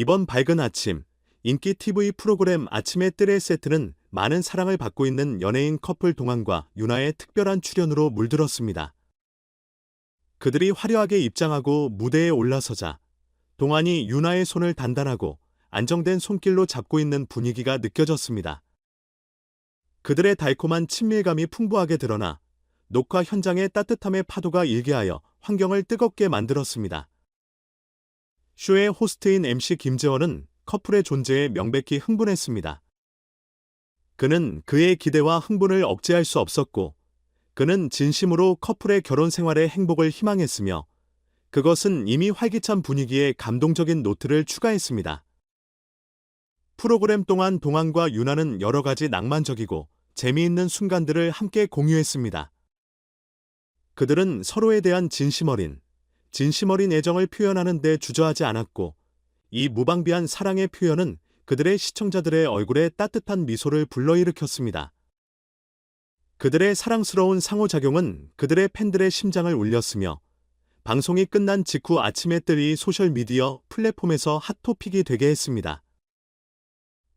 이번 밝은 아침, 인기 TV 프로그램 아침의 뜰의 세트는 많은 사랑을 받고 있는 연예인 커플 동안과 유나의 특별한 출연으로 물들었습니다. 그들이 화려하게 입장하고 무대에 올라서자 동안이 유나의 손을 단단하고 안정된 손길로 잡고 있는 분위기가 느껴졌습니다. 그들의 달콤한 친밀감이 풍부하게 드러나 녹화 현장의 따뜻함의 파도가 일게하여 환경을 뜨겁게 만들었습니다. 쇼의 호스트인 MC 김재원은 커플의 존재에 명백히 흥분했습니다. 그는 그의 기대와 흥분을 억제할 수 없었고, 그는 진심으로 커플의 결혼 생활의 행복을 희망했으며, 그것은 이미 활기찬 분위기에 감동적인 노트를 추가했습니다. 프로그램 동안 동안과 유나는 여러 가지 낭만적이고 재미있는 순간들을 함께 공유했습니다. 그들은 서로에 대한 진심 어린, 진심 어린 애정을 표현하는 데 주저하지 않았고, 이 무방비한 사랑의 표현은 그들의 시청자들의 얼굴에 따뜻한 미소를 불러일으켰습니다. 그들의 사랑스러운 상호작용은 그들의 팬들의 심장을 울렸으며, 방송이 끝난 직후 아침에 뜰이 소셜미디어 플랫폼에서 핫토픽이 되게 했습니다.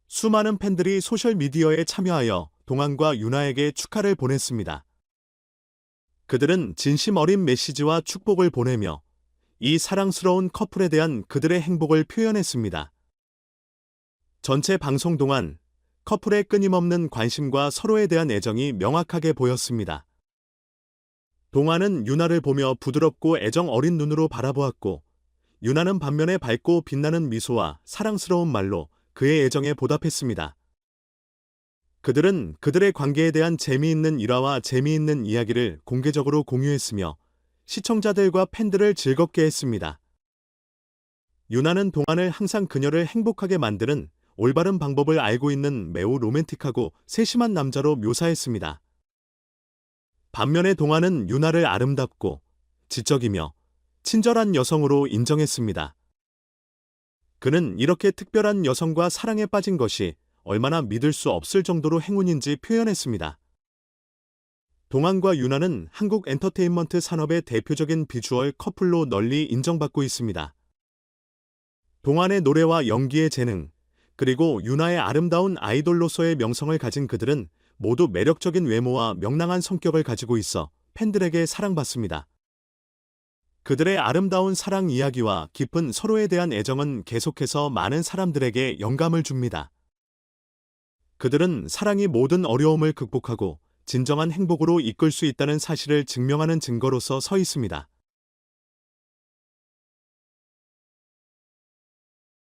수많은 팬들이 소셜미디어에 참여하여 동안과 유나에게 축하를 보냈습니다. 그들은 진심 어린 메시지와 축복을 보내며 이 사랑스러운 커플에 대한 그들의 행복을 표현했습니다. 전체 방송 동안 커플의 끊임없는 관심과 서로에 대한 애정이 명확하게 보였습니다. 동화는 유나를 보며 부드럽고 애정 어린 눈으로 바라보았고, 유나는 반면에 밝고 빛나는 미소와 사랑스러운 말로 그의 애정에 보답했습니다. 그들은 그들의 관계에 대한 재미있는 일화와 재미있는 이야기를 공개적으로 공유했으며 시청자들과 팬들을 즐겁게 했습니다. 유나는 동안을 항상 그녀를 행복하게 만드는 올바른 방법을 알고 있는 매우 로맨틱하고 세심한 남자로 묘사했습니다. 반면에 동안은 유나를 아름답고 지적이며 친절한 여성으로 인정했습니다. 그는 이렇게 특별한 여성과 사랑에 빠진 것이 얼마나 믿을 수 없을 정도로 행운인지 표현했습니다. 동안과 유나는 한국 엔터테인먼트 산업의 대표적인 비주얼 커플로 널리 인정받고 있습니다. 동안의 노래와 연기의 재능, 그리고 유나의 아름다운 아이돌로서의 명성을 가진 그들은 모두 매력적인 외모와 명랑한 성격을 가지고 있어 팬들에게 사랑받습니다. 그들의 아름다운 사랑 이야기와 깊은 서로에 대한 애정은 계속해서 많은 사람들에게 영감을 줍니다. 그들은 사랑이 모든 어려움을 극복하고 진정한 행복으로 이끌 수 있다는 사실을 증명하는 증거로서 서 있습니다.